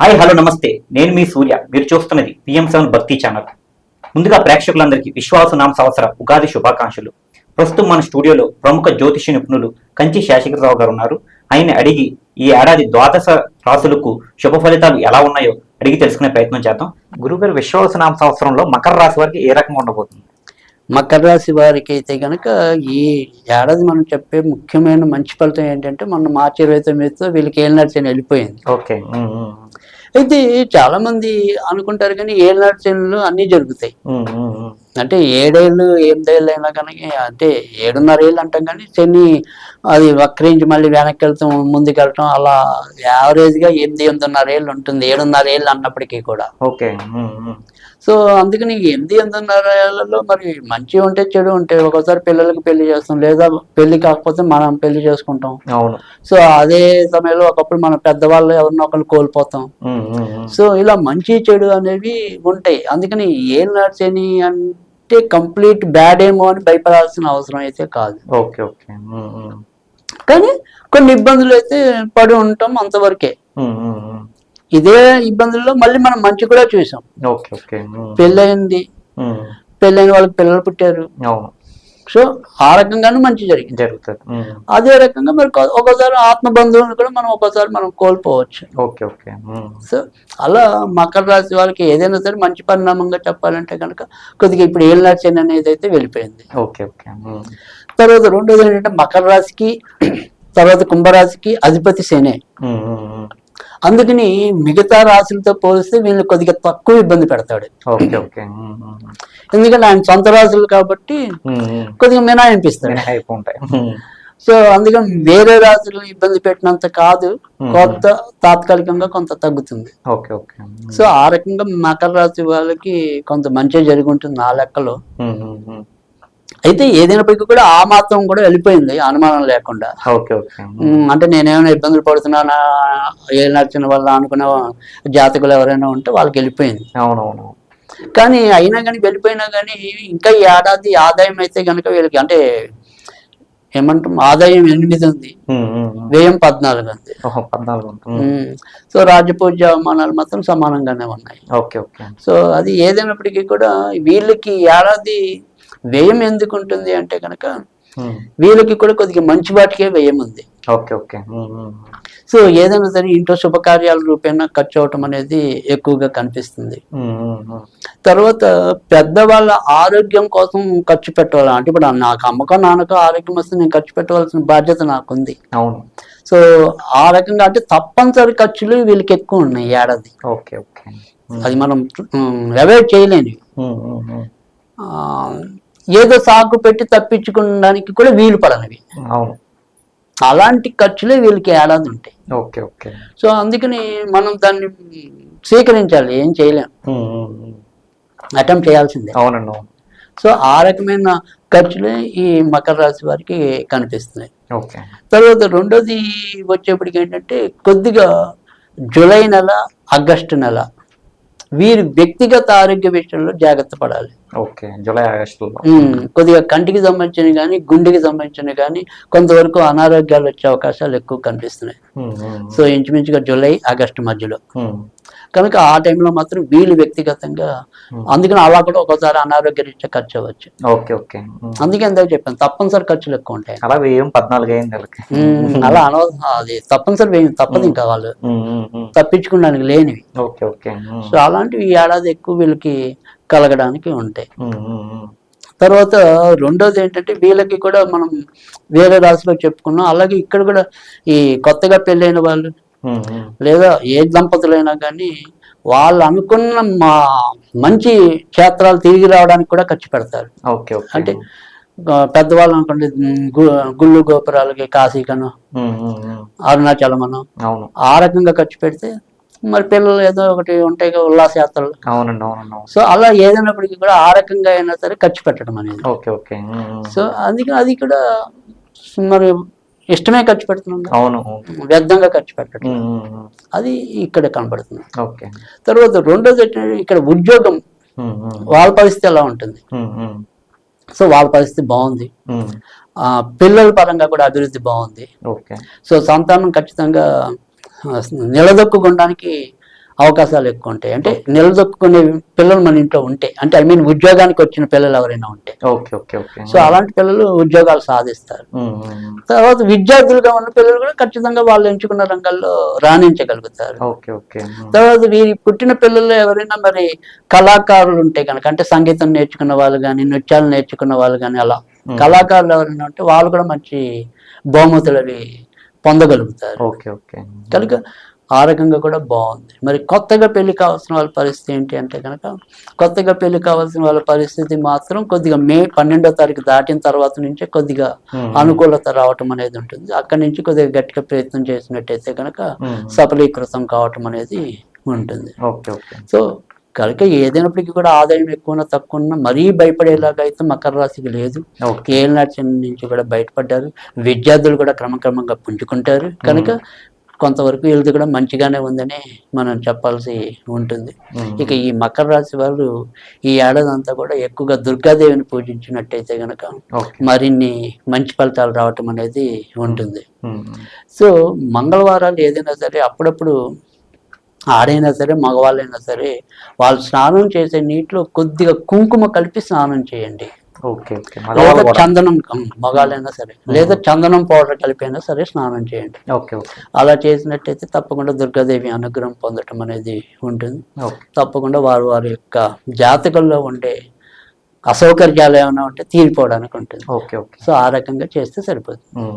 Hi hello నమస్తే. నేను మీ సూర్య. మీరు చూస్తున్నది పిఎం సెవెన్ భక్తి ఛానల్. ముందుగా ప్రేక్షకులందరికీ విశ్వాసనామ సంవత్సర ఉగాది శుభాకాంక్షలు. ప్రస్తుతం మన స్టూడియోలో ప్రముఖ జ్యోతిష నిపుణులు కంచి శేషగిరిరావు గారు ఉన్నారు. ఆయన అడిగి ఈ ఏడాది ద్వాదశ రాశులకు శుభ ఫలితాలు ఎలా ఉన్నాయో అడిగి తెలుసుకునే ప్రయత్నం చేద్దాం. గురుగారు విశ్వాసనామ సంవత్సరంలో మకర రాశి వారికి ఏ రకంగా ఉండబోతుంది? మకర రాశి వారికి అయితే కనుక ఈ ఏడాది మనం చెప్పే ముఖ్యమైన మంచి ఫలితం ఏంటంటే మన మార్చి ఇరవై తొమ్మిదితో వీళ్ళకి ఏలినాటి వెళ్ళిపోయింది. ఓకే. అయితే చాలా మంది అనుకుంటారు కానీ ఏలినాటి శనులు అన్నీ జరుగుతాయి. అంటే ఏడేళ్ళు ఎనిమిదేళ్ళు అయినా కనుక అంటే ఏడున్నర ఏళ్ళు అంటాం కానీ శని అది వక్రించి మళ్ళీ వెనక్కి వెళ్తాం ముందుకు వెళ్ళటం అలా యావరేజ్గా ఎనిమిది ఎనిమిదిన్నర ఏళ్ళు ఉంటుంది. ఏడున్నర ఏళ్ళు అన్నప్పటికీ కూడా. ఓకే. సో అందుకని ఎనిమిది ఎనిమిదిన్నర ఏళ్ళలో మరి మంచి ఉంటే చెడు ఉంటే ఒకసారి పిల్లలకి పెళ్ళి చేస్తాం. లేదా పెళ్ళి కాకపోతే మనం పెళ్ళి చేసుకుంటాం. అవును. సో అదే సమయంలో ఒకప్పుడు మన పెద్దవాళ్ళు ఎవరినో ఒకరు కోల్పోతాం. సో ఇలా మంచి చెడు అనేవి ఉంటాయి. అందుకని ఏం నడిచని అంటే కంప్లీట్ బ్యాడ్ ఏమో అని భయపడాల్సిన అవసరం అయితే కాదు. Okay okay. కానీ కొన్ని ఇబ్బందులు అయితే పడి ఉంటాం అంతవరకే. ఇదే ఇబ్బందుల్లో మళ్ళీ మనం మంచి కూడా చూసాం. పెళ్ళయింది. పెళ్ళైన వాళ్ళకి పిల్లలు పుట్టారు. సో ఆ రకంగానూ మంచి జరిగింది. జరుగుతుంది. అదే రకంగా మరి కొ- ఒక్కోసారి ఆత్మ బంధువులను కూడా మనం ఒక్కోసారి మనం కోల్పోవచ్చు. Okay okay. సో అలా మకర రాశి వాళ్ళకి ఏదైనా సరే మంచి పరిణామంగా చెప్పాలంటే కనుక కొద్దిగా ఇప్పుడు ఏళ్ళ శని అనేది అయితే వెళ్ళిపోయింది. Okay okay. తర్వాత రెండోది ఏంటంటే మకర రాశికి తర్వాత కుంభరాశికి అధిపతి శనే. అందుకని మిగతా రాశులతో పోలిస్తే వీళ్ళు కొద్దిగా తక్కువ ఇబ్బంది పెడతాడు. ఎందుకంటే ఆయన సొంత రాశులు కాబట్టి. కొద్దిగా మినాయిపిస్తాడు మినహాయింపు ఉంటాయి ఉమ్, సో అందుకని వేరే రాశులు ఇబ్బంది పెట్టినంత కాదు Hmm. కొంత తాత్కాలికంగా కొంత తగ్గుతుంది. సో ఆ రకంగా మకర రాశి వాళ్ళకి కొంత మంచి జరిగి ఉంటుంది నా లెక్కలో. అయితే ఏదైనప్పటికీ కూడా ఆ మాత్రం కూడా వెళ్ళిపోయింది అనుమానం లేకుండా. అంటే నేనేమైనా ఇబ్బందులు పడుతున్నానా ఏ నచ్చిన వల్ల అనుకున్న జాతకులు ఎవరైనా ఉంటే వాళ్ళకి వెళ్ళిపోయింది. అవునవును. కానీ అయినా కానీ వెళ్ళిపోయినా కానీ ఇంకా ఈ ఏడాది ఆదాయం అయితే కనుక వీళ్ళకి అంటే ఏమంటాం ఆదాయం ఎనిమిది ఉంది. వ్యయం పద్నాలుగు ఉంది. పద్నాలుగు సో రాజపూజ అవమానాలు మాత్రం సమానంగానే ఉన్నాయి. Okay okay. సో అది ఏదైనప్పటికీ కూడా వీళ్ళకి ఏడాది వ్యయం ఎందుకు ఉంటుంది అంటే కనుక ఉమ్, వీళ్ళకి కూడా కొద్దిగా మంచి వాటికే వ్యయం ఉంది. Okay okay. ఉమ్, ఉమ్, సో ఏదైనా సరే ఇంట్లో శుభకార్యాల రూపేణా ఖర్చు అవటం అనేది ఎక్కువగా కనిపిస్తుంది. తర్వాత పెద్దవాళ్ళ ఆరోగ్యం కోసం ఖర్చు పెట్టాలి? అంటే ఇప్పుడు నాకు అమ్మకం నాన్నకో ఆరోగ్యం వస్తే నేను ఖర్చు పెట్టవలసిన బాధ్యత నాకుంది. అవును. సో ఆ రకంగా అంటే తప్పనిసరి ఖర్చులు వీళ్ళకి ఎక్కువ ఉన్నాయి ఏడాది. Okay okay. అది మనం అవాయిడ్ చేయలేని ఏదో సాకు పెట్టి తప్పించుకోవడానికి కూడా వీలు పడనివి. అవును. అలాంటి ఖర్చులే వీళ్ళకి ఏడాది ఉంటాయి. Okay okay. సో అందుకని మనం దాన్ని స్వీకరించాలి ఏం చేయలేం. అటెంప్ట్ చేయాల్సిందే. అవునండి అవును. సో ఆ రకమైన ఖర్చులే ఈ మకర రాశి వారికి కనిపిస్తున్నాయి. ఓకే. తర్వాత రెండోది వచ్చేప్పటికి ఏంటంటే కొద్దిగా జూలై నెల ఆగస్టు నెల వీరి వ్యక్తిగత ఆరోగ్య విషయంలో జాగ్రత్త పడాలి. ఓకే జూలై ఆగస్టులో కొద్దిగా కంటికి సంబంధించిన కానీ గుండెకి సంబంధించిన కానీ కొంతవరకు అనారోగ్యాలు వచ్చే అవకాశాలు ఎక్కువ కనిపిస్తున్నాయి. సో ఇంచుమించుగా జూలై ఆగస్టు మధ్యలో. కనుక ఆ టైంలో మాత్రం వీళ్ళు వ్యక్తిగతంగా. అందుకని అలా కూడా ఒకసారి అనారోగ్య రీత్యా ఖర్చు అవ్వచ్చు. Okay okay. ఉమ్. అందుకే ఎందాక చెప్పాను తప్పనిసరి ఖర్చులు ఎక్కువ ఉంటాయి. అలా వెయ్యం పద్నాలుగు అయింది అలా అనవసరం అది తప్పనిసరి వేయం తప్పదు ఇంకా వాళ్ళు. తప్పించుకోవడానికి లేనివి. ఓకే సో అలాంటివి ఈ ఏడాది ఎక్కువ వీళ్ళకి కలగడానికి ఉంటాయి. తర్వాత రెండోది ఏంటంటే వీళ్ళకి కూడా మనం వేరే రాశిలో చెప్పుకున్నాం. అలాగే ఇక్కడ కూడా ఈ కొత్తగా పెళ్ళైన వాళ్ళు. లేదా ఏ దంపతులైనా కానీ వాళ్ళు అనుకున్న మా మంచి క్షేత్రాలు తిరిగి రావడానికి కూడా ఖర్చు పెడతారు. ఓకే. అంటే పెద్దవాళ్ళు అనుకోండి గుళ్ళు గోపురాలకి కాశీకను. అరుణాచలమను అవును ఆ రకంగా ఖర్చు పెడితే మరి పిల్లలు ఏదో ఒకటి ఉంటాయి కదా ఉల్లాస యాత్రలు అవునండి అవునండి అవును సో అలా ఏదైనప్పటికీ కూడా ఆ రకంగా అయినా సరే ఖర్చు పెట్టడం అనేది ఓకే ఓకే. సో అందుకే అది కూడా మరి ఇష్టమే ఖర్చు పెడుతున్నాం. అవును. వ్యర్థంగా ఖర్చు పెట్టడం. అది ఇక్కడ కనబడుతుంది ఓకే తర్వాత రెండోది ఇక్కడ ఉద్యోగం. వాళ్ళ పరిస్థితి ఎలా ఉంటుంది. సో వాళ్ళ పరిస్థితి బాగుంది. పిల్లల పరంగా కూడా అభివృద్ధి బాగుంది. సో సంతానం ఖచ్చితంగా నిలదొక్కుకోవడానికి అవకాశాలు ఎక్కువ ఉంటాయి. అంటే నిలదొక్కునే పిల్లలు మన ఇంట్లో ఉంటే అంటే ఐ మీన్ ఉద్యోగానికి వచ్చిన పిల్లలు ఎవరైనా ఉంటే. సో అలాంటి పిల్లలు ఉద్యోగాలు సాధిస్తారు. తర్వాత విద్యార్థులుగా ఉన్న పిల్లలు కూడా ఖచ్చితంగా వాళ్ళు ఎంచుకున్న రంగాల్లో రాణించగలుగుతారు. తర్వాత వీరి పుట్టిన పిల్లలు ఎవరైనా మరి కళాకారులు ఉంటే కనుక అంటే సంగీతం నేర్చుకున్న వాళ్ళు కానీ నృత్యాలు నేర్చుకున్న వాళ్ళు కానీ అలా. కళాకారులు ఎవరైనా ఉంటే వాళ్ళు కూడా మంచి బహుమతులు అవి పొందగలుగుతారు. కనుక ఆ రకంగా కూడా బాగుంది. మరి కొత్తగా పెళ్ళి కావాల్సిన వాళ్ళ పరిస్థితి ఏంటి అంటే కనుక కొత్తగా పెళ్ళి కావాల్సిన వాళ్ళ పరిస్థితి మాత్రం కొద్దిగా మే పన్నెండో తారీఖు దాటిన తర్వాత నుంచే కొద్దిగా అనుకూలత రావటం అనేది ఉంటుంది. అక్కడి నుంచి కొద్దిగా గట్టిగా ప్రయత్నం చేసినట్టయితే కనుక. సఫలీకృతం కావటం అనేది ఉంటుంది. సో కనుక ఏదైనప్పటికీ కూడా ఆదాయం ఎక్కువ తక్కువ ఉన్నా మరీ భయపడేలాగా అయితే మకర రాశికి లేదు. ఏళ్ళనాటి నుంచి కూడా బయటపడ్డారు. విద్యార్థులు కూడా క్రమక్రమంగా పుంజుకుంటారు. కనుక కొంతవరకు వీళ్ళది కూడా మంచిగానే ఉందని మనం చెప్పాల్సి ఉంటుంది. ఇక ఈ మకర రాశి వాళ్ళు ఈ ఏడాది అంతా కూడా ఎక్కువగా దుర్గాదేవిని పూజించినట్టయితే గనక మరిన్ని మంచి ఫలితాలు రావటం అనేది ఉంటుంది. సో మంగళవారాలు ఏదైనా సరే అప్పుడప్పుడు ఆడైనా సరే మగవాళ్ళైనా సరే వాళ్ళు స్నానం చేసే నీటిలో కొద్దిగా కుంకుమ కలిపి స్నానం చేయండి. లేదా చందనం మగాళ్ళైనా సరే. లేదా చందనం పౌడర్ కలిపైనా సరే స్నానం చేయండి. అలా చేసినట్టయితే తప్పకుండా దుర్గాదేవి అనుగ్రహం పొందటం అనేది ఉంటుంది. తప్పకుండా వారు వారి యొక్క జాతకంలో ఉండే అసౌకర్యాలు ఏమైనా ఉంటే తీరిపోవడానికి ఉంటుంది. Okay okay. సో ఆ రకంగా చేస్తే సరిపోతుంది.